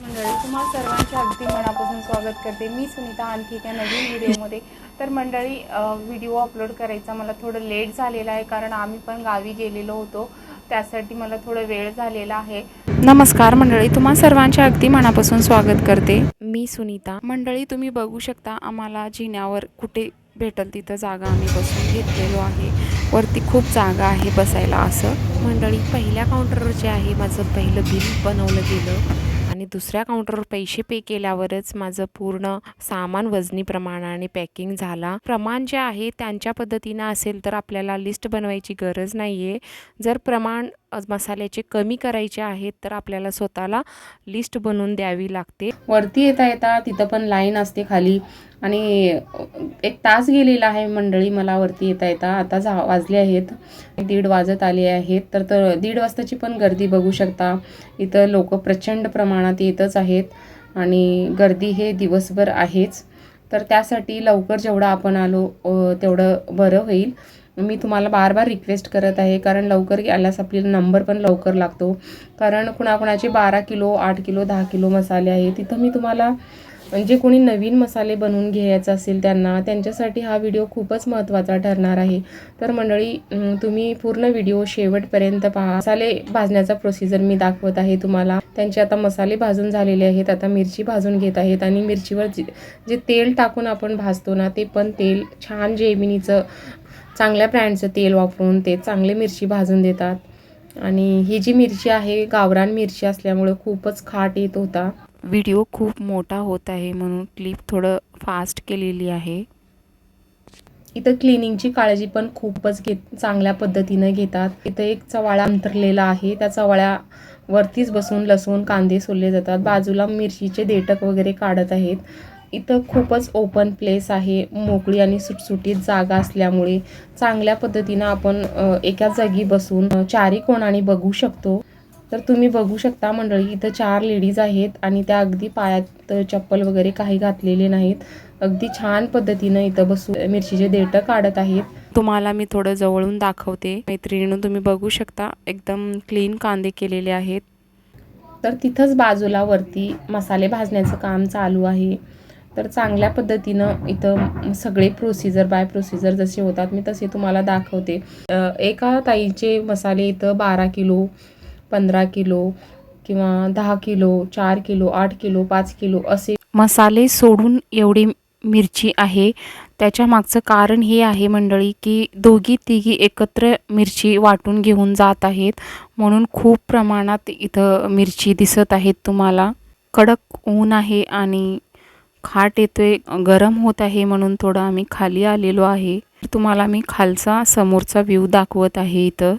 मंडळी तुम्हाला सर्वांचे अगदी मनापासून स्वागत करते. मी सुनीता आणखी एका नवीन व्हिडिओमध्ये. तर मंडळी व्हिडिओ अपलोड करायचा मला थोडं लेट झालेलं आहे कारण आम्ही पण गावी गेलेलो होतो. त्यासाठी मला थोडं वेळ झालेला आहे. नमस्कार मंडळी तुम्हा सर्वांच्या अगदी मनापासून स्वागत करते. मी सुनीता. मंडळी तुम्ही बघू शकता आम्हाला जिन्यावर कुठे भेटल तिथं जागा आम्ही बसून घेतलेलो आहे. वरती खूप जागा आहे बसायला असं. मंडळी पहिल्या काउंटरवर जे आहे माझं पहिलं बिल बनवलं गेलं. आणि दुसऱ्या काउंटरवर पैसे पे केल्यावरच माझं पूर्ण सामान वजनी प्रमाणाने पॅकिंग झाला. प्रमाण जे आहे त्यांच्या पद्धतीनं असेल तर आपल्याला लिस्ट बनवायची गरज नाही आहे जर प्रमाण मसाल्याचे कमी करायचे आहेत तर आपल्याला स्वतःला लिस्ट बनवून द्यावी लागते. वरती येता येता तिथं पण लाईन असते खाली. आणि एक तास गेलेला आहे मंडळी मला वरती येता येता. आता जा वाजले आहेत. दीड वाजत आले आहेत. तर तर दीड वाजताची पण गर्दी बघू शकता. इथं लोक प्रचंड प्रमाणात येतच आहेत. आणि गर्दी हे दिवसभर आहेच. तर त्यासाठी लवकर जेवढं आपण आलो तेवढं बरं होईल. मी तुम्हाला बार बार रिक्वेस्ट करत आहे. कारण लवकर आल्यास आपल्याला नंबर पण लवकर लागतो. कारण कुणाकुणाचे बारा किलो आठ किलो दहा किलो मसाले आहे तिथं मी तुम्हाला जे कोणी नवीन मसाले बनवून घ्यायचं असेल त्यांना त्यांच्यासाठी हा व्हिडिओ खूपच महत्त्वाचा ठरणार आहे. तर मंडळी तुम्ही पूर्ण व्हिडिओ शेवटपर्यंत पहा. मसाले भाजण्याचा प्रोसिजर मी दाखवत आहे तुम्हाला. त्यांचे आता मसाले भाजून झालेले आहेत. आता मिरची भाजून घेत आहेत. आणि मिरचीवर जे जे तेल टाकून आपण भाजतो ना ते पण तेल छान जेमिनीचं चांगल्या ब्रँडचं तेल वापरून ते चांगले मिरची भाजून देतात. आणि ही जी मिरची आहे गावरान मिरची असल्यामुळं खूपच खाट येत होता. व्हिडिओ खूप मोठा होत आहे म्हणून क्लिप थोडं फास्ट केलेली आहे. इथं क्लिनिंगची काळजी पण खूपच घेत चांगल्या पद्धतीनं घेतात. इथं एक चवाळा अंतरलेला आहे. त्या चवाळ्यावरतीच बसून लसूण कांदे सोलले जातात. बाजूला मिरचीचे देठक वगैरे काढत आहेत. इथं खूपच ओपन प्लेस आहे. मोकळी आणि सुटसुटीत जागा असल्यामुळे चांगल्या पद्धतीनं आपण एका जागी बसून चारी कोणाने बघू शकतो. तर तुम्ही बघू शकता मंडळी इथं चार लेडीज आहेत आणि त्या अगदी पायात चप्पल वगैरे काही घातलेले नाहीत. अगदी छान पद्धतीनं इथं बसून मिरचीचे देठं काढत आहेत. तुम्हाला मी थोडं जवळून दाखवते. मैत्रिणीनं तुम्ही बघू शकता एकदम क्लीन कांदे केलेले आहेत. तर तिथंच बाजूला वरती मसाले भाजण्याचं काम चालू आहे. तर चांगल्या पद्धतीनं इथं सगळे प्रोसिजर बाय प्रोसिजर जसे होतात मी तसे तुम्हाला दाखवते. एका ताईचे मसाले इथं बारा किलो पंधरा किलो किंवा दहा किलो चार किलो आठ किलो पाच किलो असे मसाले सोडून एवढी मिरची आहे. त्याच्या मागचं कारण हे आहे मंडळी की दोघी तिघी एकत्र मिरची वाटून घेऊन जात आहेत. म्हणून खूप प्रमाणात इथं मिरची दिसत आहेत तुम्हाला. कडक ऊन आहे आणि खाट येतोय गरम होत आहे म्हणून थोडं आम्ही खाली आलेलो आहे. तुम्हाला मी खालचा समोरचा व्ह्यू दाखवत आहे इथं.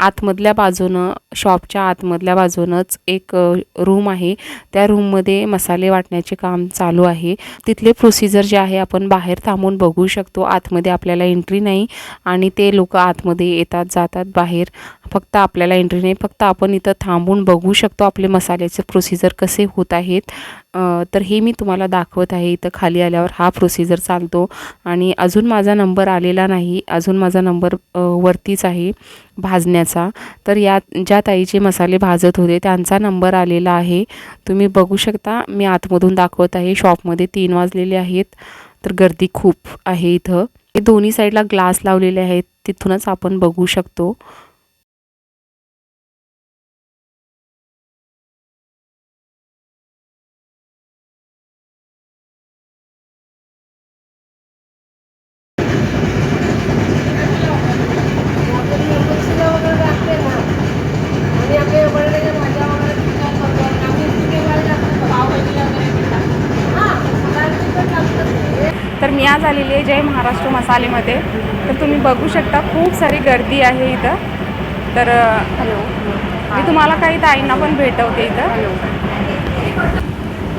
आतमधल्या बाजूनं शॉपच्या आतमधल्या बाजूनच एक रूम आहे. त्या रूममध्ये मसाले वाटण्याचे काम चालू आहे. तिथले प्रोसिजर जे आहे आपण बाहेर थांबून बघू शकतो. आतमध्ये आपल्याला एंट्री नाही आणि ते लोक आतमध्ये येतात जातात बाहेर. फक्त आपल्याला एंट्री नाही. फक्त आपण इथं थांबून बघू शकतो आपले मसाल्याचे प्रोसिजर कसे होत आहेत. तर हे मी तुम्हाला दाखवत आहे. इथं खाली आल्यावर हा प्रोसिजर चालतो. आणि अजून माझा नंबर आलेला नाही. अजून माझा नंबर वरतीच आहे. भाजण्याचा. तर या ज्या ताईचे मसाले भाजत होते त्यांचा नंबर आलेला आहे. तुम्ही बघू शकता मी आतमधून दाखवत आहे शॉपमध्ये तीन वाजलेले आहेत. तर गर्दी खूप आहे इथं. हे दोन्ही साईडला ग्लास लावलेले आहेत तिथूनच आपण बघू शकतो. आज आलेली आहे जय महाराष्ट्र मसालेमध्ये. तर तुम्ही बघू शकता खूप सारी गर्दी आहे इथं. तर हॅलो. मी तुम्हाला काही ताईंना पण भेटवते इथं.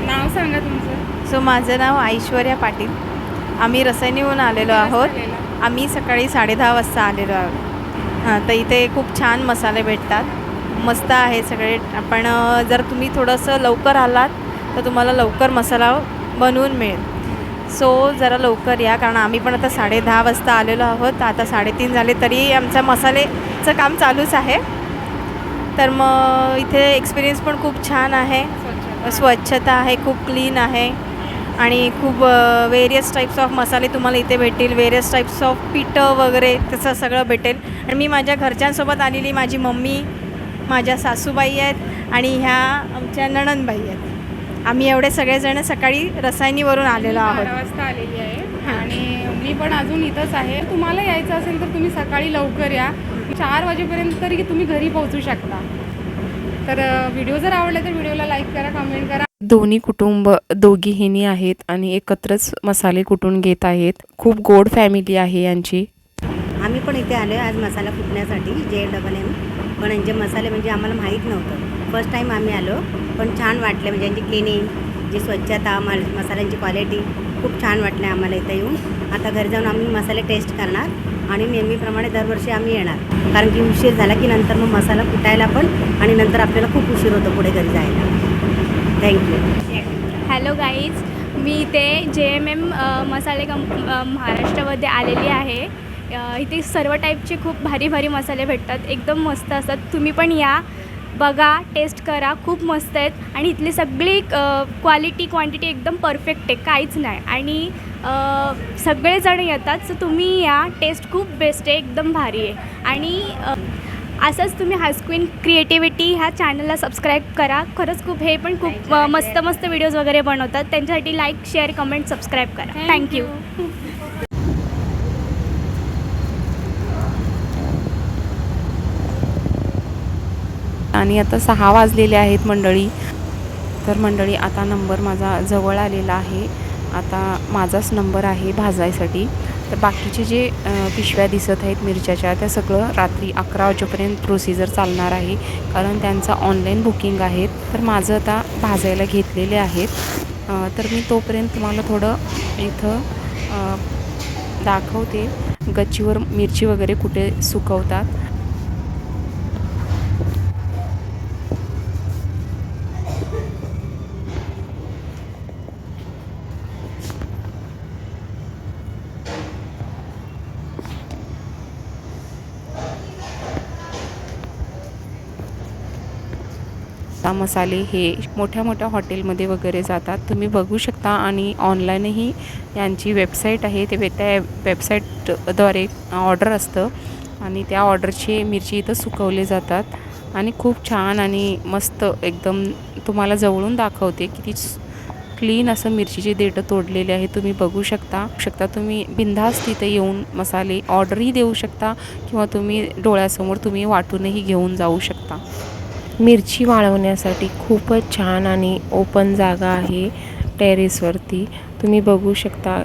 नाव सांगा तुमचं. सो माझं नाव ऐश्वर्या पाटील. आम्ही रसायनीहून आलेलो आहोत. आम्ही सकाळी साडेदहा वाजता आलेलो आहोत. हां तर इथे खूप छान मसाले भेटतात. मस्त आहे सगळे. पण जर तुम्ही थोडंसं लवकर आलात तर तुम्हाला लवकर मसाला बनवून मिळेल. सो जरा लवकर या कारण आम्ही पण आता साडेदहा वाजता आलेलो आहोत. आता साडेतीन झाले तरी आमचं मसालेचं काम चालूच आहे. तर मग इथे एक्सपिरियन्स पण खूप छान आहे. स्वच्छता. आहे खूप क्लीन आहे. आणि खूप वेरियस टाईप्स ऑफ मसाले तुम्हाला इथे भेटतील. वेरियस टाईप्स ऑफ पिठं वगैरे तसं सगळं भेटेल. आणि मी माझ्या घरच्यांसोबत आलेली माझी मम्मी माझ्या सासूबाई आहेत आणि ह्या आमच्या नणंदबाई आहेत. आम्ही एवढे सगळेजण सकाळी रसायनीवरून आलेलो बारा आहोत. वाजता आलेली आहे हां. आणि मी पण अजून इथंच आहे. तुम्हाला यायचं असेल तर तुम्ही सकाळी लवकर या. चार वाजेपर्यंत तरी तुम्ही घरी पोहोचू शकता. तर व्हिडिओ जर आवडला तर व्हिडिओला लाईक करा कमेंट करा. दोन्ही कुटुंब दोघीहीनी आहेत आणि एकत्रच मसाले कुटून घेत आहेत. खूप गोड फॅमिली आहे यांची. आम्ही पण इथे आलो आज मसाला कुटण्यासाठी जे डबल एम. पण यांचे मसाले म्हणजे आम्हाला माहीत नव्हतं. फर्स्ट टाईम आम्ही आलो पण छान वाटले. म्हणजे यांची क्लिनिंग जी स्वच्छता मसाल्यांची क्वालिटी खूप छान वाटले आम्हाला इथे येऊन. आता घरी जाऊन आम्ही मसाले टेस्ट करणार आणि नेहमीप्रमाणे दरवर्षी आम्ही येणार. कारण की उशीर झाला की नंतर मग मसाला कुटायला पण आणि नंतर आपल्याला खूप उशीर होतो पुढे घरी जायला. थँक्यू हॅलो गाईज मी इथे जे एम एम मसाले कंप महाराष्ट्रामध्ये आलेली आहे. इथे सर्व टाईपचे खूप भारी भारी मसाले भेटतात. एकदम मस्त असतात. तुम्ही पण या. बघा टेस्ट करा. खूप मस्त आहेत. आणि इथली सगळी क्वालिटी क्वांटिटी एकदम परफेक्ट आहे. काहीच नाही. आणि सगळेजण येतात. सो तुम्ही या. टेस्ट खूप बेस्ट आहे. एकदम भारी आहे. आणि असंच तुम्ही हायस्क्वीन क्रिएटिव्हिटी ह्या चॅनलला सबस्क्राईब करा. खरंच खूप हे पण खूप मस्त मस्त व्हिडिओज वगैरे बनवतात. त्यांच्यासाठी लाईक शेअर कमेंट सबस्क्राईब करा. थँक्यू आणि आता सहा वाजलेले आहेत मंडळी. तर मंडळी आता नंबर माझा जवळ आलेला आहे. आता माझाच नंबर आहे भाजायसाठी. तर बाकीचे जे पिशव्या दिसत आहेत मिरच्याच्या त्या सगळं रात्री अकरा वाजेपर्यंत प्रोसिजर चालणार आहे. कारण त्यांचं ऑनलाईन बुकिंग आहेत तर माझं आता भाजायला घेतलेले आहेत. तर मी तोपर्यंत तुम्हाला थोडं इथं दाखवते. गच्चीवर मिरची वगैरे कुठे सुकवतात. आता मसाले हे मोठ्या मोठ्या हॉटेलमध्ये वगैरे जातात. तुम्ही बघू शकता आणि ऑनलाईनही यांची वेबसाईट आहे. ते त्या वेबसाईटद्वारे ऑर्डर असतं आणि त्या ऑर्डरचे मिरची इथं सुकवले जातात. आणि खूप छान आणि मस्त एकदम तुम्हाला जवळून दाखवते किती क्लीन असं मिरचीचे देठं तोडलेले आहे. तुम्ही बघू शकता. शकता तुम्ही बिनधास्त तिथे येऊन मसाले ऑर्डरही देऊ शकता किंवा तुम्ही डोळ्यासमोर तुम्ही वाटूनही घेऊन जाऊ शकता. मिरची वाळवण्यासाठी खूपच छान आणि ओपन जागा आहे टेरेसवरती तुम्ही बघू शकता.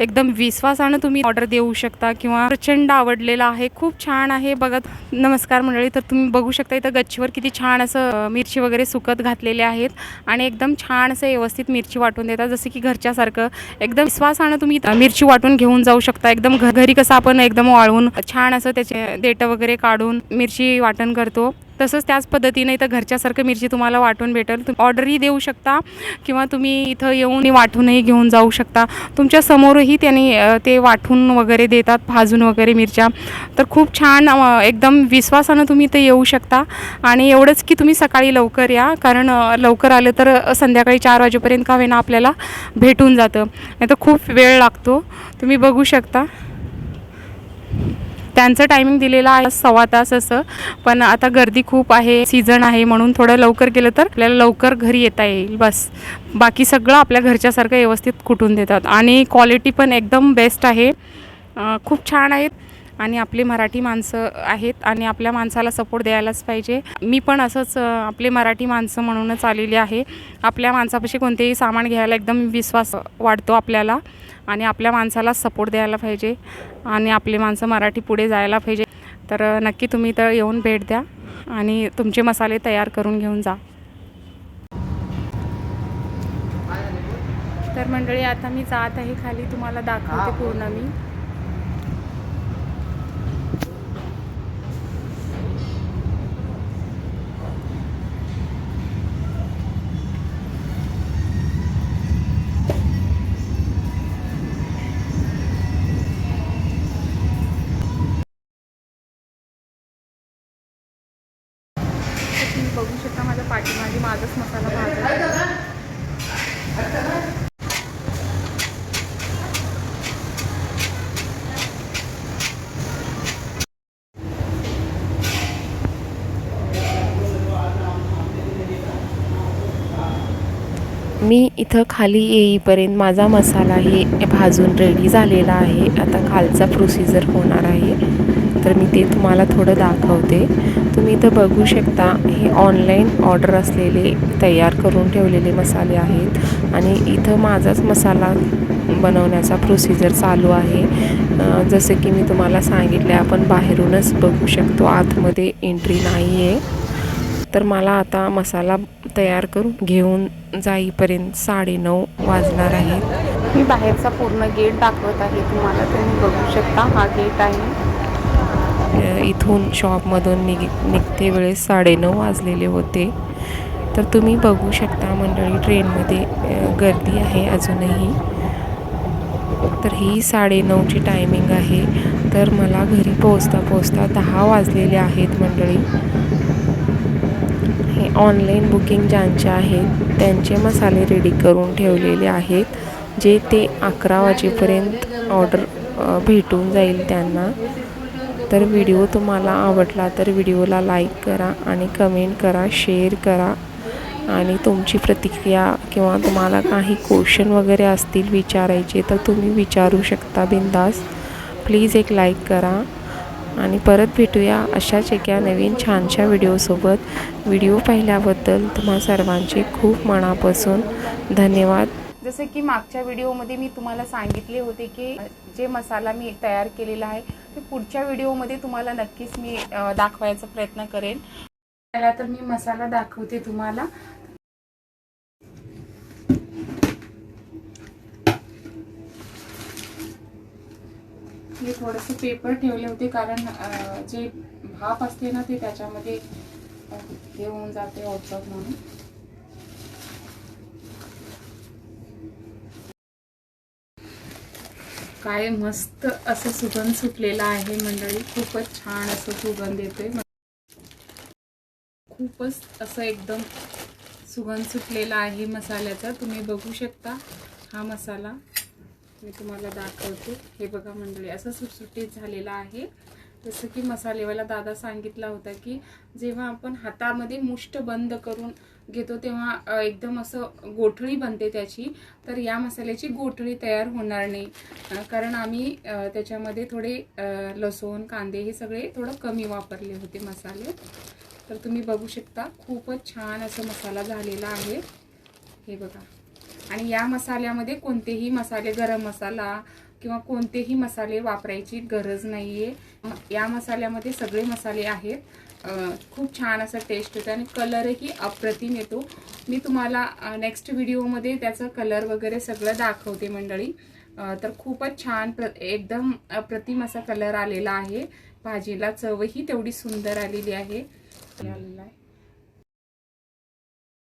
एकदम विश्वासानं तुम्ही ऑर्डर देऊ शकता किंवा प्रचंड आवडलेला आहे खूप छान आहे. बघत नमस्कार मंडळी तर तुम्ही बघू शकता इथं गच्चीवर किती छान असं मिरची वगैरे सुकत घातलेले आहेत आणि एकदम छान असं व्यवस्थित मिरची वाटून देतात. जसं की घरच्यासारखं एकदम विश्वासानं तुम्ही मिरची वाटून घेऊन जाऊ शकता. एकदम घ घरी कसं आपण एकदम वाळवून छान असं त्याचे देठं वगैरे काढून मिरची वाटण करतो. तसंच त्याच पद्धतीने इथं घरच्यासारखं मिरची तुम्हाला वाटून भेटेल. तुम्ही ऑर्डरही देऊ शकता किंवा तुम्ही इथं येऊन वाटूनही घेऊन जाऊ शकता. तुमच्या समोरही त्यांनी ते वाटून वगैरे देतात भाजून वगैरे मिरच्या. तर खूप छान एकदम विश्वासानं तुम्ही इथं येऊ शकता. आणि एवढंच की तुम्ही सकाळी लवकर या कारण लवकर आलं तर संध्याकाळी चार वाजेपर्यंत का होईना आपल्याला भेटून जातं. नाही तर खूप वेळ लागतो. तुम्ही बघू शकता. त्यांचं टायमिंग दिलेलं आहे सव्वा तास असं. पण आता गर्दी खूप आहे सीझन आहे म्हणून थोडं लवकर गेलं तर आपल्याला लवकर घरी येता येईल बस. बाकी सगळं आपल्या घरच्यासारखं व्यवस्थित कुटून देतात. आणि क्वालिटी पण एकदम बेस्ट आहे. खूप छान आहेत. आणि आपली मराठी माणसं आहेत आणि आपल्या माणसाला सपोर्ट द्यायलाच पाहिजे. मी पण असंच आपले मराठी माणसं म्हणूनच आलेली आहे. आपल्या माणसापाशी कोणतेही सामान घ्यायला एकदम विश्वास वाढतो आपल्याला आणि आपल्या माणसाला सपोर्ट द्यायला पाहिजे आणि आपली माणसं मराठी पुढे जायला पाहिजे. तर नक्की तुम्ही तर येऊन भेट द्या आणि तुमचे मसाले तयार करून घेऊन जा. तर मंडळी आता मी जात आहे खाली. तुम्हाला दाखवते पूर्ण मी. माझाच मसाला भाजत मी इथं खाली येईपर्यंत माझा मसाला हे भाजून रेडी झालेला आहे. आता खालचा प्रोसिजर होणार आहे. तर मी ते तुम्हाला थोडं दाखवते. तुम्ही इथं बघू शकता हे ऑनलाईन ऑर्डर असलेले तयार करून ठेवलेले मसाले आहेत. आणि इथं माझाच मसाला बनवण्याचा प्रोसिजर चालू आहे. जसं की मी तुम्हाला सांगितले आपण बाहेरूनच बघू शकतो आतमध्ये एंट्री नाही आहे तर मला आता मसाला तयार करून घेऊन जाईपर्यंत साडेनऊ वाजणार आहेत. मी बाहेरचा पूर्ण गेट दाखवत आहे तुम्हाला तुम्ही बघू शकता हा गेट आहे. इथून शॉपमधून निघ निघते वेळेस साडेनऊ वाजलेले होते. तर तुम्ही बघू शकता मंडळी ट्रेनमध्ये गर्दी आहे अजूनही. तर ही साडेनऊची टायमिंग आहे. तर मला घरी पोचता पोचता दहा वाजलेले आहेत मंडळी. हे ऑनलाईन बुकिंग ज्यांचे आहेत त्यांचे मसाले रेडी करून ठेवलेले आहेत जे ते अकरा वाजेपर्यंत ऑर्डर भेटून जाईल त्यांना. तर व्हिडिओ तुम्हाला आवडला तर व्हिडिओला लाईक करा आणि कमेंट करा शेअर करा. आणि तुमची प्रतिक्रिया किंवा तुम्हाला काही क्वेश्चन वगैरे असतील विचारायचे तर तुम्ही विचारू शकता बिंदास. प्लीज एक लाईक करा. आणि परत भेटूया अशाच एका नवीन छानशा व्हिडिओसोबत. व्हिडिओ पाहिल्याबद्दल तुम्हा सर्वांचे खूप मनापासून धन्यवाद. जसं की मागच्या व्हिडिओमध्ये मी तुम्हाला सांगितले होते की जे मसाला मी तयार केलेला आहे ते पुढच्या व्हिडिओमध्ये तुम्हाला नक्कीच मी दाखवायचा प्रयत्न करेन. त्याला तर मी मसाला दाखवते तुम्हाला. मी थोडंसं पेपर ठेवले होते कारण जे भाप असते ना ते त्याच्यामध्ये हे होऊन जाते ऑब्झर्व म्हणून. काय मस्त असं सुगंध सुटलेला आहे मंडळी. खूपच छान असं सुगंध येतोय. खूपच असं एकदम सुगंध सुटलेला आहे मसाल्याचा. तुम्ही बघू शकता हा मसाला. मी तुम्हाला दाखवते. हे बघा मंडळी असं सुटसुटीत झालेला आहे. जसं की मसालेवाला दादा सांगितला होता की जेव्हा आपण हातामध्ये मुष्ट बंद करून घेतो तेव्हा एकदम असं गोठळी बनते त्याची तर या मसाल्याची गोठळी तयार होणार नाही. कारण आम्ही त्याच्यामध्ये थोडे लसूण कांदे हे सगळे थोडं कमी वापरले होते मसाले. तर तुम्ही बघू शकता खूपच छान असं मसाला झालेला आहे. हे बघा. आणि या मसाल्यामध्ये कोणतेही मसाले गरम मसाला किंवा कोणतेही मसाले वापरायची गरज नाही आहे या मसाल्यामध्ये सगळे मसाले आहेत. खूप छान असा टेस्ट येतो आणि कलरही अप्रतिम येतो. मी तुम्हाला नेक्स्ट व्हिडिओमध्ये त्याचं कलर वगैरे सगळं दाखवते मंडळी. तर खूपच छान प्र एकदम अप्रतिम असा कलर आलेला आहे. भाजीला चवही तेवढी सुंदर आलेली आहे. आलेला आहे